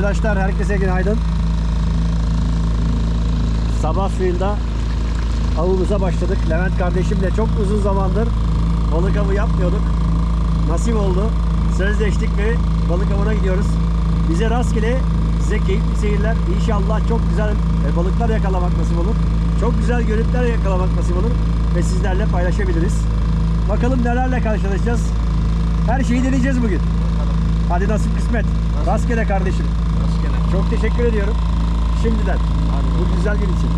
Hobidaşlar herkese günaydın. Sabah suyunda avımıza başladık. Levent kardeşimle çok uzun zamandır balık avı yapmıyorduk. Nasip oldu. Sözleştik ve balık avına gidiyoruz. Bize rastgele, size keyifli seyirler. İnşallah çok güzel e, balıklar yakalamak nasip olur. Çok güzel görüntüler yakalamak nasip olur. Ve sizlerle paylaşabiliriz. Bakalım nelerle karşılaşacağız. Her şeyi deneyeceğiz bugün. Hadi nasip kısmet. Rastgele kardeşim. Çok teşekkür ediyorum. Şimdiden. Bu güzel gün için.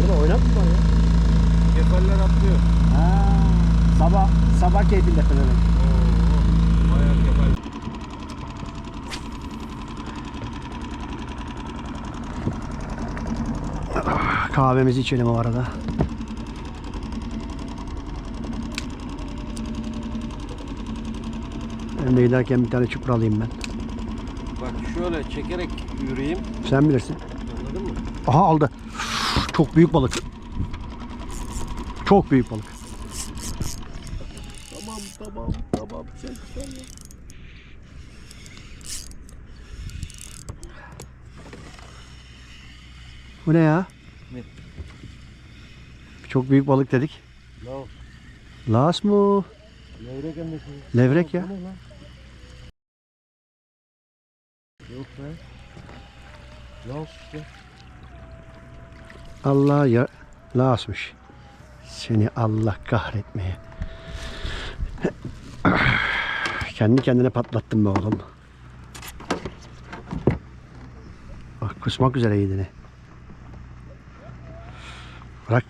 Orada oynatma ya. Kefaller atlıyor. Ha, sabah sabah keyfinde falan. Kefal. Kahvemizi içelim o arada. Ben de giderken bir tane çupra alayım ben. Bak şöyle çekerek yürüyeyim. Sen bilirsin. Anladın mı? Aha aldı. Çok büyük balık. Çok büyük balık. Tamam tamam çek tamam. Bu ne ya? Ne? Çok büyük balık dedik. Lav. Las mı? Levrek de şey. Levrek ya. Yok be. Laos işte. Allah ya Lasmış. Seni Allah kahretmeye. Kendi kendine patlattın be oğlum. Bak kusmak üzere yedini. Bırak.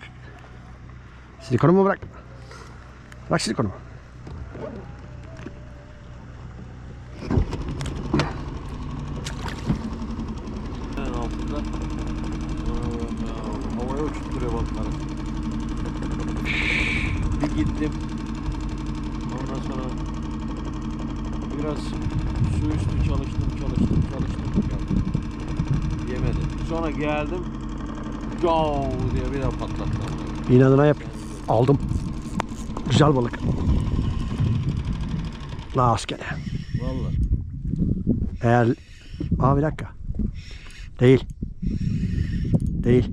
Silikonumu bırak. Bırak silikonumu. Altında. Aa, Havaya uçutturuyor balıkları. Bir gittim. Ondan sonra biraz su üstü çalıştım, çalıştım, çalıştım. Yemedi. Sonra geldim. Cav diye bir daha patlattım. İnadına yap. Aldım. Güzel balık. Las gene. Vallahi. Eğer... Aa bir dakika. Değil. Değil.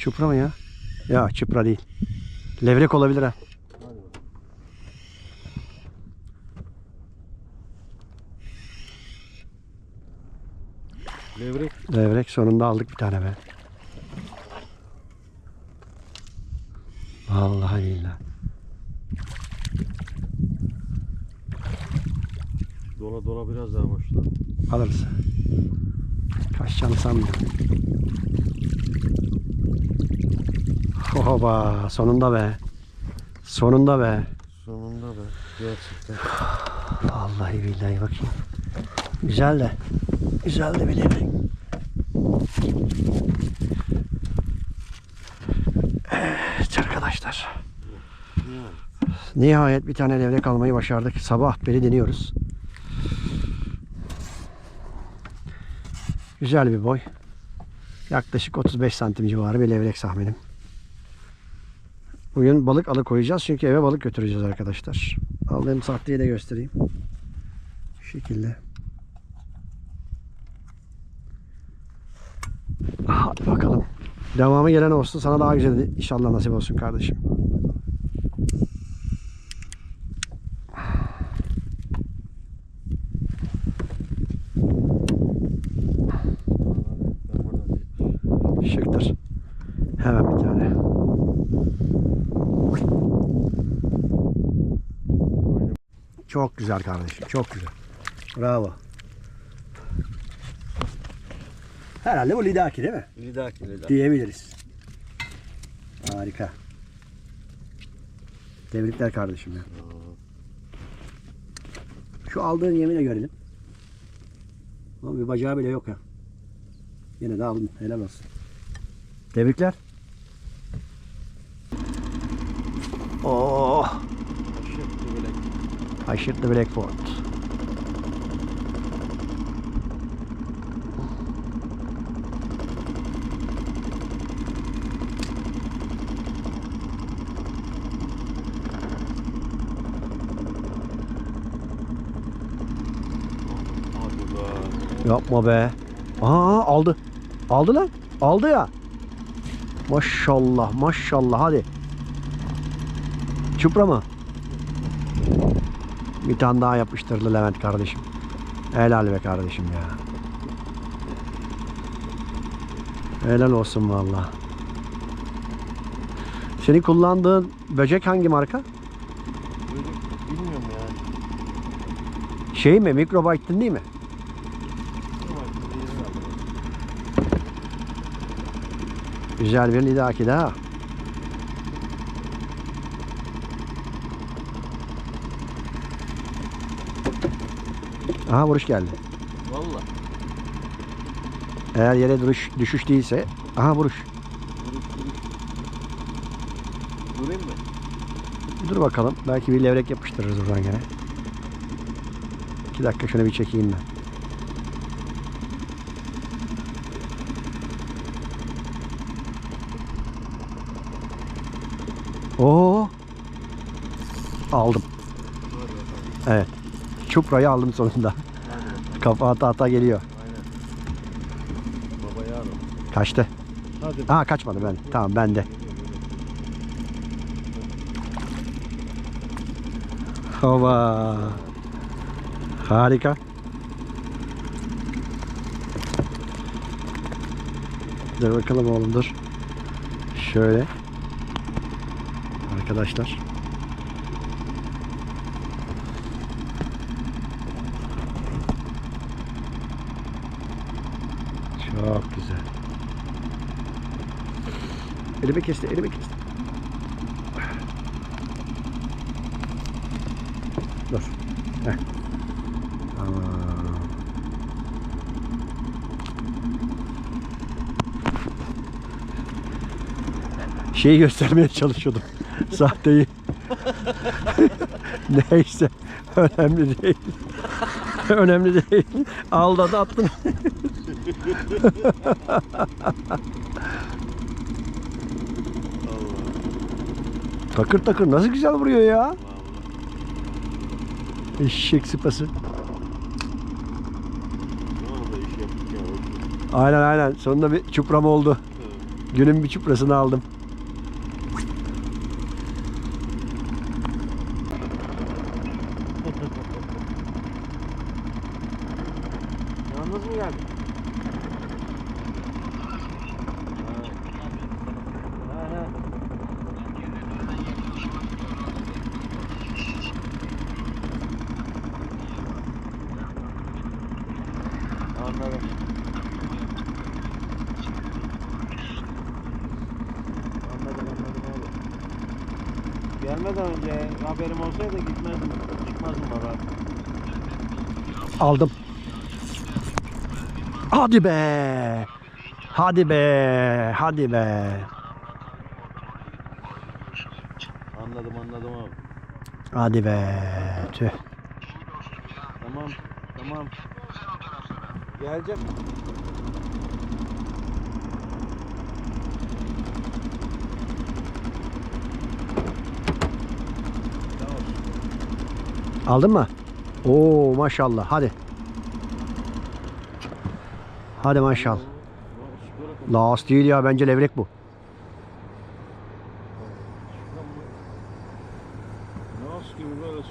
Çupra mı ya? Ya çupra değil. Levrek olabilir ha. Levrek. Levrek sonunda aldık bir tane be. Vallahi billahi. Dola dola biraz daha başla. Alırız. Kaçacağını sanmıyorum. Hoba sonunda be. Sonunda be. Sonunda be. Gerçekten. Vallahi billahi bakayım. Güzel de. Güzel de levrek. Evet arkadaşlar. Nihayet bir tane levrek almayı başardık. Sabah beri deniyoruz. Güzel bir boy. Yaklaşık 35 santim civarı bir levrek tahminim. Bugün balık alıkoyacağız çünkü eve balık götüreceğiz arkadaşlar. Aldığım sahteyi de göstereyim. Şu şekilde. Hadi bakalım. Devamı gelen olsun. Sana daha güzel inşallah nasip olsun kardeşim. Şıktır. Hemen bir tane. Çok güzel kardeşim. Çok güzel. Bravo. Herhalde bu lidaki değil mi? Lidaki lidaki. Diyebiliriz. Harika. Tebrikler kardeşim ya. Şu aldığın yemine görelim. Ama bir bacağı bile yok ya. Yine de aldın. Helal olsun. Tebrikler. Oh. Blackford. Hadi be. Yapma be. Aa aldı. Aldı lan. Aldı ya. Maşallah maşallah hadi. Çupra mı? Bir tane daha yapıştırdı Levent kardeşim. Helal be kardeşim ya. Helal olsun valla. Senin kullandığın böcek hangi marka? Bilmiyorum yani. Şey mi? Microbyte'ın değil mi? Güzel bir lidaki daha. Aha vuruş geldi. Valla. Eğer yere duruş, düşüş değilse aha vuruş. Duruş. Durayım mı? Dur bakalım. Belki bir levrek yapıştırırız buradan gene. İki dakika şunu bir çekeyim ben. Oo. Aldım. Evet. Çupra'yı aldım sonunda. Bakalım. Kafa ata ata geliyor. Aynen. Kaçtı. Hadi. Aa kaçmadı ben. Tamam bende. Hova. Harika. Dur bakalım oğlum dur. Şöyle. Arkadaşlar. Çok güzel. Elimi kesti, elimi kesti. Dur. Heh. Tamam. Şeyi göstermeye çalışıyordum. Sahteyi. Neyse. Önemli değil. Önemli değil. Aldadı attın. Takır takır nasıl güzel vuruyor ya. Eşek sıpası. Aynen aynen. Sonunda bir çupram oldu. Günün bir çuprasını aldım. Yalnız mı geldin? Ha. Ha, ha. Anladım. Anladım anladım abi. Gelmeden önce haberim olsaydı gitmezdim. Çıkmazdım valla. Aldım. Hadi be. Hadi be. Hadi be. Anladım anladım abi. Hadi be. Tüh. Tamam tamam. Geleceğim. Aldın mı? Oo maşallah. Hadi. Hadi maşallah. Last değil ya. Bence levrek bu. Nas gibi böyle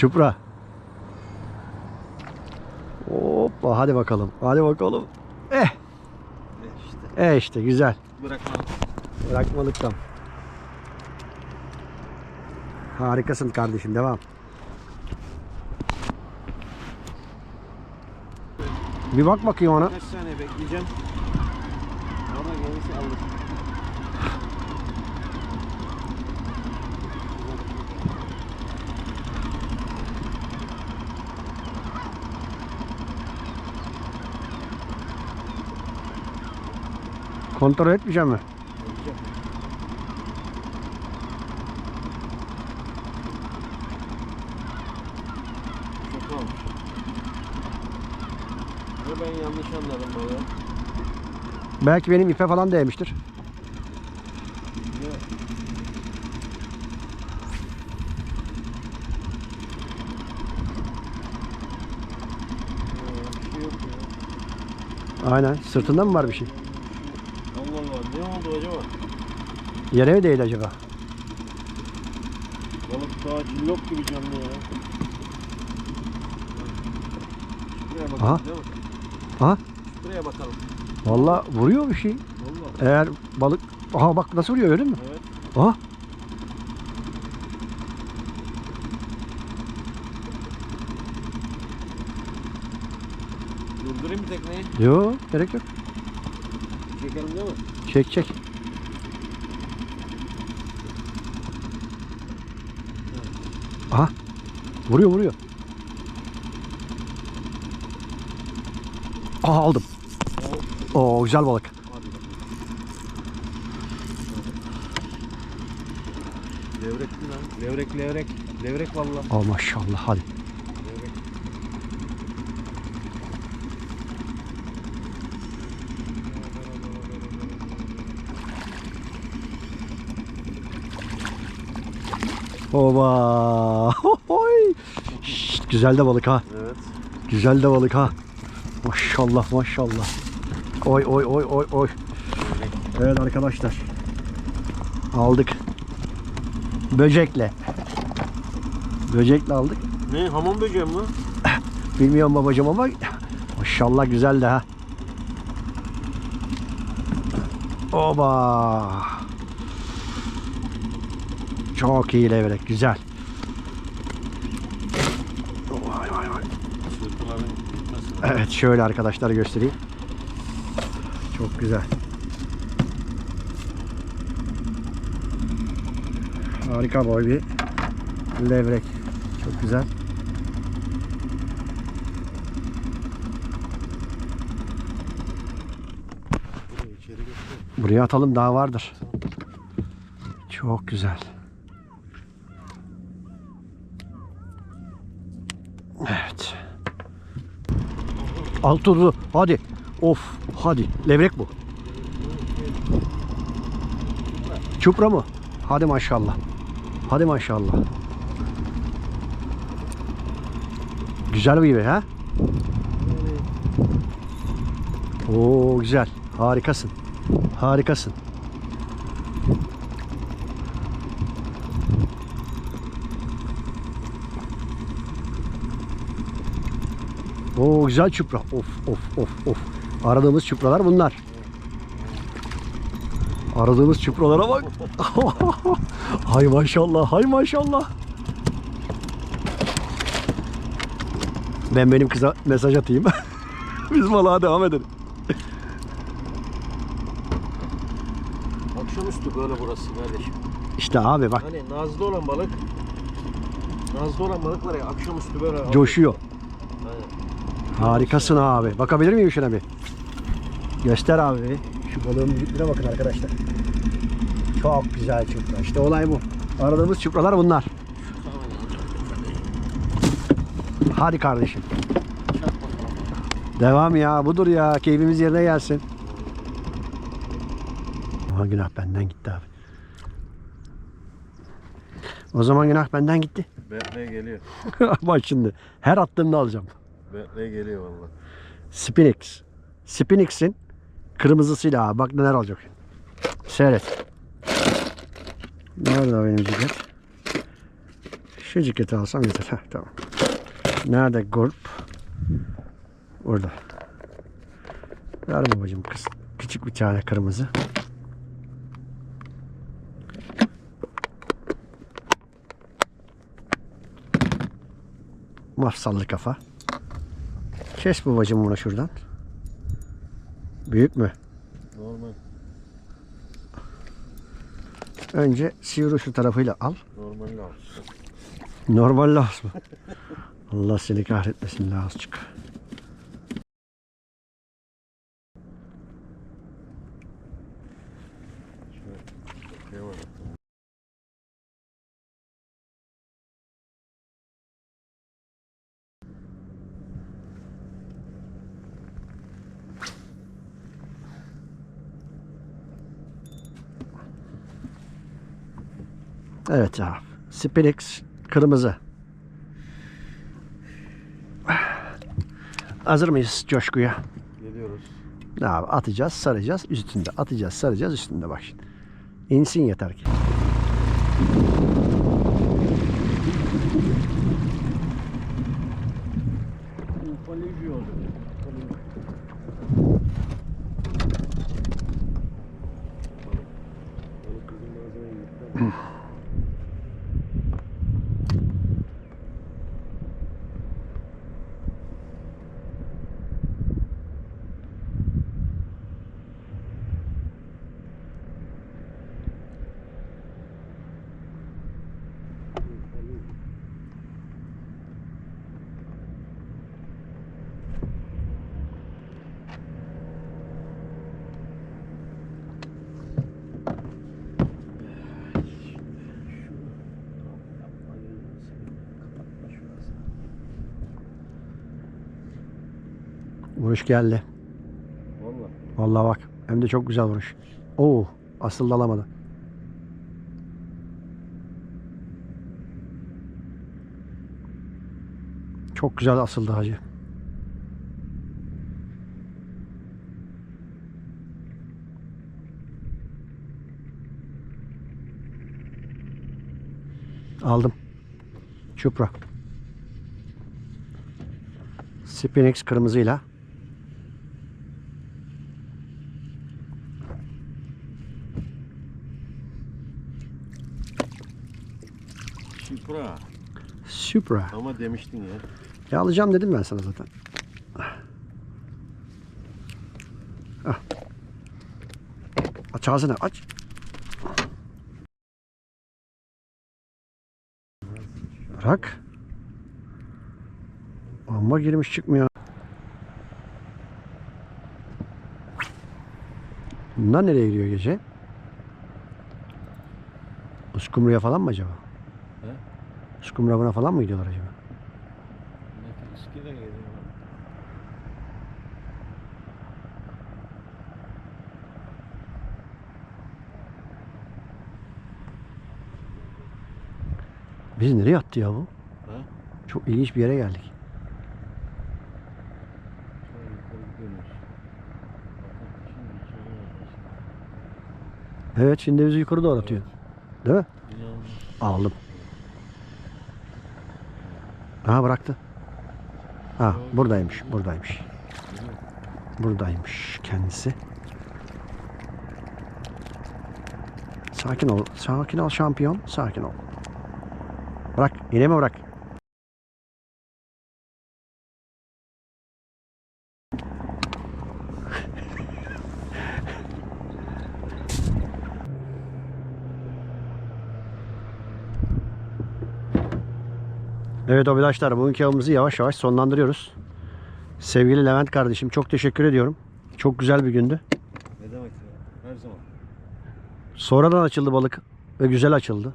Çupra. Hoppa hadi bakalım. Hadi bakalım. Eh. işte. Eh işte güzel. Bırakma. Bırakmalıktan. Harikasın kardeşim. Devam. Bir bak bakayım ona. Kaç saniye bekleyeceğim. Ona gelirse alır. Kontrol etmeyeceğim mi? Ben yanlış anladım balığı. Belki benim ipe falan değmiştir. Aynen. Sırtında mı var bir şey? Allah Allah ne oldu acaba? Yere mi değil acaba? Balık daha cillop gibi canlı ya. Şuraya bakalım Aha. Aha. Şuraya bakalım. Valla vuruyor bir şey. Vallahi. Eğer balık... Aha bak nasıl vuruyor öyle mi? Evet. Aha. Durdurayım mı tekneyi? Yok gerek yok. Çekelim değil mi? Çek çek. Aha. Vuruyor vuruyor. Aha aldım. Oo güzel balık. Levrek mi lan? Levrek levrek. Levrek valla. Aa maşallah hadi. Levrek. Oba. Hohoy. Şşt, güzel de balık ha. Evet. Güzel de balık ha. Maşallah maşallah. Oy oy oy oy oy. Evet arkadaşlar. Aldık. Böcekle. Böcekle aldık. Ne hamam böceği mi? Bilmiyorum babacım ama maşallah güzel de ha. Oba. Çok iyi levrek güzel. Evet şöyle arkadaşlar göstereyim. Çok güzel. Harika boy bir levrek. Çok güzel. Buraya atalım daha vardır. Çok güzel. Evet. Alt durdu. Hadi. Of. Hadi. Levrek bu. Çupra mı? Hadi maşallah. Hadi maşallah. Güzel bir gibi ha? Oo güzel. Harikasın. Harikasın. Oo güzel çupra. Of of of of. Aradığımız çupralar bunlar. Aradığımız çupralara bak. hay maşallah, hay maşallah. Ben benim kıza mesaj atayım. Biz balığa devam edelim. Akşamüstü böyle burası kardeşim. İşte abi bak Hani nazlı olan balık Nazlı olan balık var ya akşamüstü böyle coşuyor. Aynen. Harikasın abi. Bakabilir miyim şuna bir? Göster abi. Şu balığın büyüklüğüne bakın arkadaşlar. Çok güzel çupra. İşte olay bu. Aradığımız çupralar bunlar. Hadi kardeşim. Devam ya. Budur ya. Keyfimiz yerine gelsin. Aha günah benden gitti abi. O zaman günah benden gitti. Bentley geliyor. Bak şimdi. Her attığımda alacağım. Bentley geliyor valla. Spinix. Spinix'in kırmızısıyla abi. Bak neler olacak. Seyret. Nerede benim ceket? Şu ceketi alsam yeter. Heh, tamam. Nerede gulp? Orada. Ver babacığım kız. Küçük bir tane kırmızı. Mafsallı kafa. Kes babacım bunu şuradan. Büyük mü? Normal. Önce sivri şu tarafıyla al. Normal lağız. Normal lağız mı? Allah seni kahretmesin lağız çık. Şöyle, şey var. Evet abi. Spinix kırmızı. Hazır mıyız coşkuya? Geliyoruz. Ne abi atacağız, saracağız, üstünde. Atacağız, saracağız, üstünde bak şimdi. İnsin yeter ki. Vuruş geldi. Valla. Vallahi bak. Hem de çok güzel vuruş. Oo, asıl alamadı. Çok güzel asıldı hacı. Aldım. Çupra. Spinix kırmızıyla. Supra. Ama demiştin ya. Ya alacağım dedim ben sana zaten. Ah. Aç ağzını aç. Bırak. Amma girmiş çıkmıyor. Bunlar nereye gidiyor gece? Uskumru'ya falan mı acaba? He? Uskumru'na falan mı gidiyorlar acaba? Biz nereye attı ya bu? Ha? Çok ilginç bir yere geldik. Evet şimdi bizi yukarı doğru atıyor. Değil mi? Aldım. Aha bıraktı. Ha buradaymış, buradaymış. Buradaymış kendisi. Sakin ol, sakin ol şampiyon, sakin ol. Bırak, yine mi bırak? Evet arkadaşlar bugünkü avımızı yavaş yavaş sonlandırıyoruz. Sevgili Levent kardeşim çok teşekkür ediyorum. Çok güzel bir gündü. Ne demek ya? Her zaman. Sonradan açıldı balık ve güzel açıldı.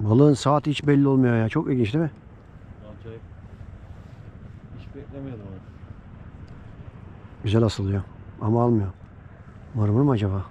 Balığın saati hiç belli olmuyor ya. Çok ilginç değil mi? Acayip. Hiç beklemiyordum onu. Güzel asılıyor ama almıyor. Mırmır mı acaba?